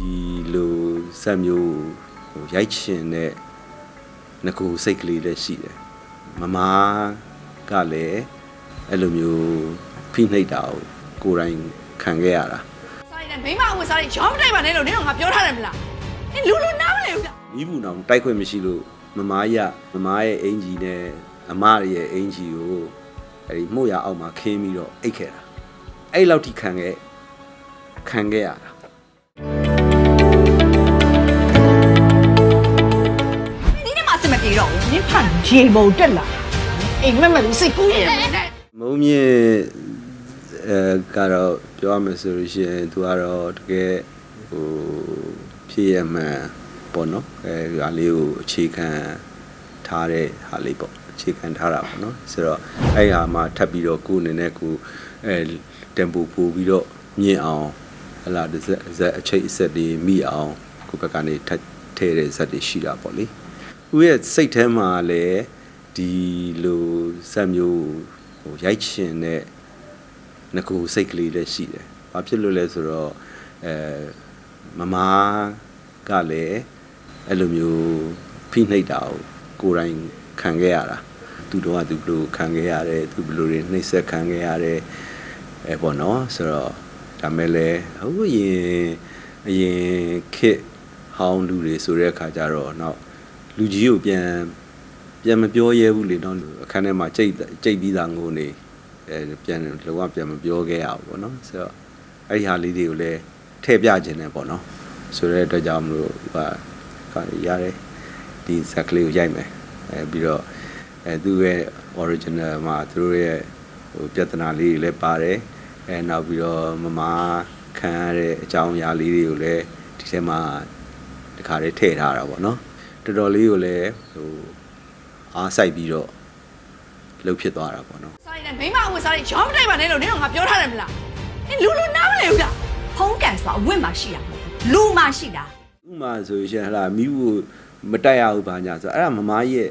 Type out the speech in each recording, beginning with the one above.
ဒီလိုဇက်မျိုးဟိုရိုက်ချင်တဲ့ငကူစိတ်ကလေးလည်းရှိတယ်မမားကလည်းအဲ့လိုမျိုးဖိနှိပ်တာကိုကိုယ်တိုင်ခံခဲ့ရတာစားရတဲ့မိမအဝတ်စားတွေရောင်းမတိုက်ပါနဲ့လို့နင်တို့ငါပြောထားတယ်မလားနင်လူလူနားမလဲဘူးလားမိဘူးနောင်တိုက်ခွင့်မရှိလို့မမားရမမားရဲ့အင်ဂျီနဲ့အမရဲ့အင်ဂျီကိုအဲ့ဒီမှုရအောက်မှာခင်းပြီးတော့အိတ်ခဲ့တာအဲ့လောက်ထိခံခဲ့ခံခဲ့ရတာ ပြေတော့ဘူးနင်ဖန်ရေမုံတက်လာအိမ်မက်မက်လို့စိတ်ကူးနေတယ်နဲ့မုံမြင့်အဲကတော့ပြောရမယ်ဆိုလို့ရှိရင်သူကတော့တကယ်ဟိုဖြစ်ရမှန်ပေါ့နော်အဲဟာလေးကိုအခြေခံထားတဲ့ဟာလေးပေါ့အခြေခံထားတာပေါ့နော်ဆိုတော့အဲ့ဟာမှာထပ်ပြီးတော့ကိုယ်အနေနဲ့ကိုယ်အဲတမ်ပိုပို့ပြီးတော့မြင့်အောင်ဟလာတစ်စက်ဇက်အချိတ်အဆက်တွေမိအောင်ကိုယ့်ဘက်ကနေထပ်ထည့်တဲ့ဇက်တွေရှိတာပေါ့လေ ဦးရဲ့စိတ်ထဲမှာလည်းဒီလိုဇက်မျိုးဟိုရိုက်ချင်တဲ့ငကူစိတ်ကလေးလည်းရှိတယ်။ဘာဖြစ်လို့လဲဆိုတော့အဲမမားကလည်းအဲ့လိုမျိုးဖိနှိပ်တာကိုကိုယ်တိုင်ခံခဲ့ရတာ။သူတော့ကသူဘယ်လိုခံခဲ့ရတယ်သူဘယ်လိုတွေနှိပ်စက်ခံခဲ့ရတယ်အဲပေါ့နော်ဆိုတော့ဒါမဲ့လည်းဟိုရင်အရင်ခစ်ဟောင်းလူတွေဆိုတဲ့အခါကျတော့နောက် လူကြီးကိုပြန်ပြန်မပြောရဲဘူးလေနော်အခန်းထဲမှာကြိတ်ကြိတ်ပြီးသားငိုနေအဲပြန်လောကပြန်မပြောခဲ့ရဘူးပေါ့နော်ဆိုတော့အဲ့ဒီဟာလေးတွေကိုလည်းထည့်ပြခြင်းနဲ့ပေါ့နော်ဆိုတဲ့အတွက်ကြောင့်မလို့ဟာခါရတယ်ဒီဇက်ကလေးကိုရိုက်မယ်အဲပြီးတော့အဲသူ့ရဲ့ original မှာသူတို့ရဲ့ဟိုပြဿနာလေးတွေလည်းပါတယ်အဲနောက်ပြီးတော့မမခံရတဲ့အကြောင်းအရာလေးတွေကိုလည်းဒီထဲမှာတခါလေးထည့်ထားတာပေါ့နော် တော်တော်လေးကိုလည်းဟိုအားစိုက်ပြီးတော့လှုပ်ဖြစ်သွားတာပေါ့နော်စားရတဲ့မိမအဝတ်စားတွေရောင်းမတိုက်ပါနဲ့လို့နင်တို့ငါပြောထားတယ်မလားနင်လူလူနားမလဲဘူးလားဖုံးကန်ဆိုတာအဝတ်မှရှိတာမဟုတ်ဘူးလူမှရှိတာဥမာဆိုရင်ဟလာမိဘူးမတက်ရဘူးဘာညာဆိုအဲ့ဒါမမရဲ့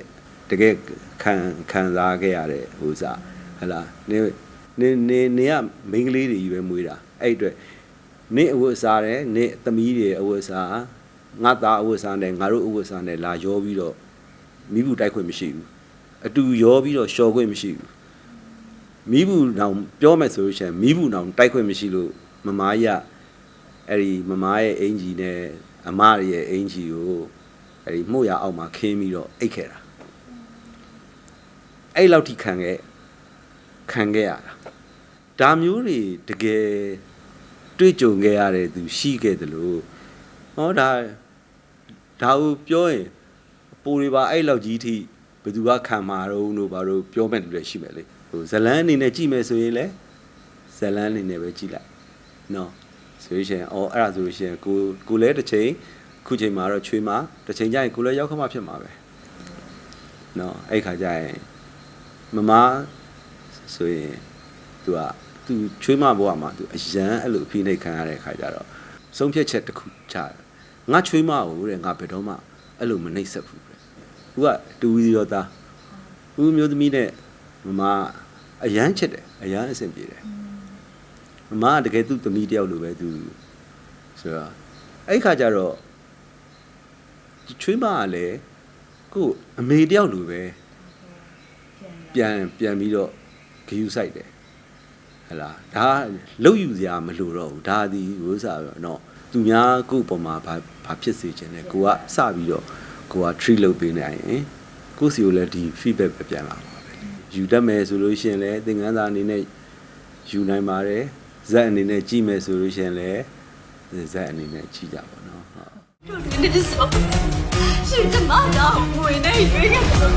တကယ်ခံခံစားခဲ့ရတဲ့ဟိုစားဟလာနေနေနေနေကမိန်းကလေးတွေကြီးပဲမွေးတာအဲ့အတွက်နေအဝတ်စားတယ်နေသမီးတွေအဝတ်စား ငါသားအဝတ်စားနဲ့ငါတို့အဝတ်စားနဲ့လာရောပြီးတော့မိဘူးတိုက်ခွင့်မရှိဘူးအတူရောပြီးတော့ရှော်ခွင့်မရှိဘူးမိဘူးနောင်ပြောမယ်ဆိုလို့ရှိရင်မိဘူးနောင်တိုက်ခွင့်မရှိလို့မမကြီးကအဲ့ဒီမမားရဲ့အင်ဂျီနဲ့အမရဲ့အင်ဂျီကိုအဲ့ဒီမှုရအောက်မှာခင်းပြီးတော့အိတ်ခဲ့တာအဲ့လောက်ထိခံခဲ့ခံခဲ့ရတာဒါမျိုးတွေတကယ်တွေ့ကြုံခဲ့ရတဲ့သူရှိခဲ့တယ်လို့ဟောဒါ ဒါဟုပြောရင်အပူတွေပါအဲ့လောက်ကြီးထိဘယ်သူကခံမှာတော့လို့ဘာလို့ပြောမဲ့လူတွေရှိမယ်လေဟိုဇလန်းအနေနဲ့ကြည့်မယ်ဆိုရင်လည်းဇလန်းအနေနဲ့ပဲကြည့်လိုက်နော်ဆိုလို့ရှိရင်အော်အဲ့ဒါဆိုလို့ရှိရင်ကိုကိုလည်းတစ်ချိန်ခုချိန်မှာတော့ချွေးမှာတစ်ချိန်ကျရင်ကိုလည်းရောက်ခမဖြစ်မှာပဲနော်အဲ့ခါကျရင်မမဆိုရင် तू อ่ะ तू ချွေးမဘဝမှာ तू အရန်အဲ့လိုအဖိနှိပ်ခံရတဲ့ခါကျတော့ဆုံးဖြတ်ချက်တစ်ခုချ ငါချွေးမကိုတဲ့ငါဘယ်တော့မှအဲ့လိုမနှိပ်စက်ဘူးတဲ့သူကတူဝီရောသားဦးမျိုးသမီးနဲ့မမအရန်ချစ်တယ်အရန်အဆင်ပြေတယ် မမကတကယ်သူ့သမီးတယောက်လိုပဲသူဆိုတော့အဲ့ခါကျတော့ဒီချွေးမကလည်းကို့အမေတယောက်လိုပဲပြန်ပြန်ပြီးတော့ဂယူဆိုင်တယ်ဟလာဒါလုတ်ယူစရာမလိုတော့ဘူးဒါဒီဝိစားတော့เนาะသူများကို့ပေါ်မှာဘာ ဘာဖြစ်စေချင်လဲကိုကစပြီးတော့ကိုက treat လုပ်ပေးနိုင်ရင်ကို့စီကိုလည်းဒီ feedback ပဲပြန်လာပါပဲယူတတ်မယ်ဆိုလို့ရှိရင်လည်းသင်ခန်းစာအနေနဲ့ယူနိုင်ပါတယ်ဇက်အနေနဲ့ကြည့်မယ်ဆိုလို့ရှိရင်လည်းဇက်အနေနဲ့ကြည့်ကြပါတော့ဟုတ်တို့ဒီဒီဆိုရှင်ကျမတော့ဝင်နေရွေးခဲ့တယ်လို့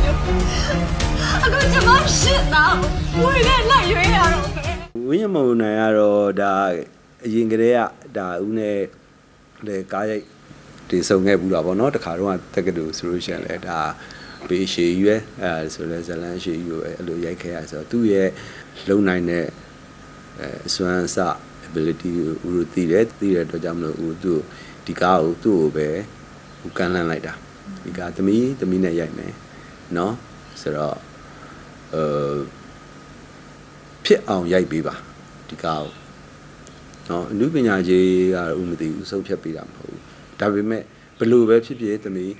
အခုကျမရှိတော့ဝင်နေလိုက်ရွေးရတော့ဝင်းရမုံနိုင်ကတော့ဒါအရင်ကတည်းကဒါဦးနဲ့လေကားရိုက် တင်ဆုံခဲ့ဘူးတာပေါ့နော်တခါတော့တက္ကသိုလ်ဆိုလို့ရှိရင်လည်းဒါဘေးရှည်ရွယ်အဲဆိုလဲဇလန်းရှည်ရွယ်အဲ့လိုရိုက်ခဲ့ရဆိုတော့သူ့ရဲ့လုံနိုင်တဲ့အဲအစွမ်းအစ ability ကိုဦးတို့သိတယ်သိတဲ့အတွက်ကြောင့်မလို့ဦးသူ့ဒီကားကိုသူ့ကိုပဲဦးကန်လန့်လိုက်တာဒီကားသမီးသမီးနဲ့ရိုက်မယ်နော်ဆိုတော့အဲဖြစ်အောင်ရိုက်ပေးပါဒီကားကိုနော်အနုပညာကြီးကတော့ဥမသိဘူးဆုံးဖြတ်ပေးတာမဟုတ်ဘူး ဒါပေမဲ့ဘယ်လိုပဲဖြစ်ဖြစ်သမီး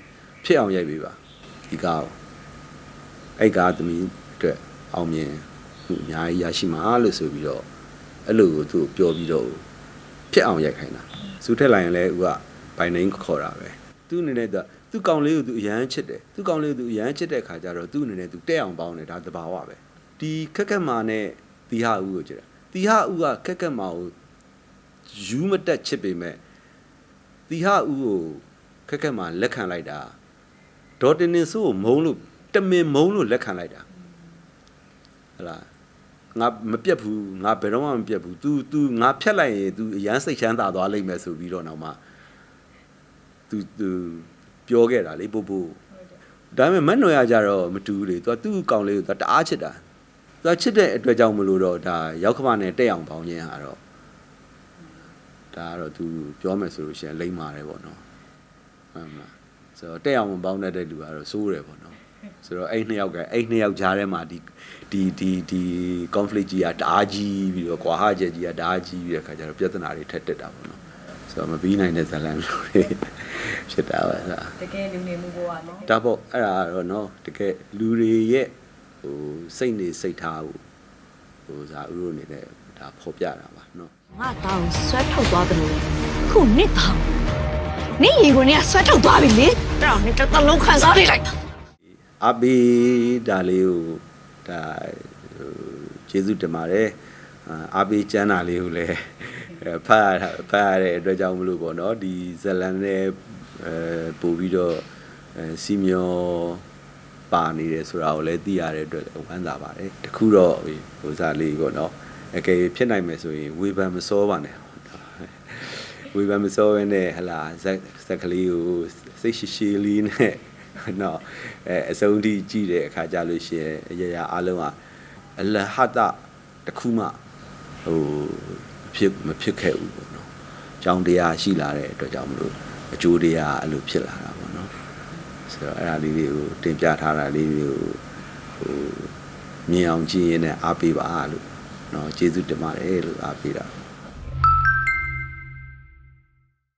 ဖြစ်အောင်ရိုက်ပေးပါဒီကားကိုအဲ့ကားသမီးအတွက်အောင်မြင်မှုအများကြီးရရှိမှာလို့ဆိုပြီးတော့အဲ့လိုကိုသူ့ကိုပြောပြီးတော့ဖြစ်အောင်ရိုက်ခိုင်းတာစူထက်လိုက်ရင်လည်းဥကဘိုင်နိုင်ခေါ်တာပဲသူ့အနေနဲ့သူသူ့ကောင်လေးကိုသူအရန်ချစ်တယ်သူ့ကောင်လေးကိုသူအရန်ချစ်တဲ့ခါကျတော့သူ့အနေနဲ့သူတက်အောင်ပေါင်းတယ်ဒါတဘာဝပဲဒီခက်ခက်မာနဲ့တီဟာဦးကိုကြည့်တာတီဟာဦးကခက်ခက်မာကိုယူမတက်ချစ်ပေမဲ့ တီဟာဦးကိုခက်ခက်မှလက်ခံလိုက်တာဒေါ်တင်နေဆိုးကိုမုံလို့တမင်မုံလို့လက်ခံလိုက်တာဟလာငါမပြတ်ဘူးငါဘယ်တော့မှမပြတ်ဘူး तू तू ငါဖြတ်လိုက်ရင် तू အရန်စိတ်ချမ်းသာသွားလိမ့်မယ်ဆိုပြီးတော့နောက်မှ तू तू ပြောခဲ့တာလေပို့ပို့ဒါပေမဲ့မတ်နော်ရကြတော့မတူဘူးလေ तू သူ့ကောင်လေးကို तू တအားချစ်တာ तू ချစ်တဲ့အတွက်ကြောင့်မလို့တော့ဒါရောက်ခမနဲ့တက်အောင်ပေါင်းခြင်းဟာတော့ ဒါကတော့သူပြောမယ်ဆိုလို့ရှိရင်လိမ့်မာတယ်ပေါ့နော်မှန်မလားဆိုတော့တက်အောင်မပေါင်းတတ်တဲ့လူကတော့စိုးတယ်ပေါ့နော်ဆိုတော့အဲ့နှစ်ယောက်ကအဲ့နှစ်ယောက်ကြားထဲမှာဒီဒီဒီဒီ conflict ကြီးကတအားကြီးပြီးတော့ကွာဟချက်ကြီးကတအားကြီးပြီးတဲ့ခါကျတော့ပြဿနာတွေထက်တက်တာပေါ့နော်ဆိုတော့မပြီးနိုင်တဲ့ဇာတ်လမ်းမျိုးတွေဖြစ်တာပါလားတကယ်လူနေမှုဘဝနော်ဒါပေါ့အဲ့ဒါကတော့နော်တကယ်လူတွေရဲ့ဟိုစိတ်နေစိတ်ထားကိုဟိုဇာဥရိုအနေနဲ့ဒါဖော်ပြတာပါနော် ငါတောင်းဆွဲထုတ်သွားတယ်လို့ခုနှစ်တောင်းနေရီကိုနေကဆွဲထုတ်သွားပြီလေအဲ့တော့နေတစ်သလုံးခံစားနေလိုက်တာအဘီဒါလေးကိုဒါဟိုကျေးဇူးတင်ပါတယ်အာအဘီကျမ်းတာလေးကိုလည်းအဲဖတ်ရတာဖတ်ရတဲ့အတွက်ကြောင့်မလို့ပေါ့နော်ဒီဇလန်နဲ့အဲပို့ပြီးတော့အဲစီမျောပါနေတယ်ဆိုတာကိုလည်းသိရတဲ့အတွက်ဝမ်းသာပါတယ်တခုတော့ဟိုစားလေးပေါ့နော် အကယ်ဖြစ်နိုင်မယ်ဆိုရင်ဝေဖန်မစောပါနဲ့ဝေဖန်မစောဘဲနဲ့ဟလာဇက်ဇက်ကလေးကိုစိတ်ရှိရှိလေးနဲ့နော်အဲအစုံထိကြည့်တဲ့အခါကြလို့ရှိရင်အရာရာအလုံးကအလဟတတစ်ခုမှဟိုဖြစ်မဖြစ်ခဲ့ဘူးပေါ့နော်။ကြောင်းတရားရှိလာတဲ့အတွက်ကြောင့်မလို့အကျိုးတရားအဲ့လိုဖြစ်လာတာပေါ့နော်။ဆိုတော့အဲ့ဒါလေးတွေကိုတင်ပြထားတာလေးတွေကိုဟိုမြင်အောင်ကြည့်ရင်လည်းအားပေးပါလို့ နော်ကျေးဇူးတင်ပါတယ်လို့အားပေးတာ။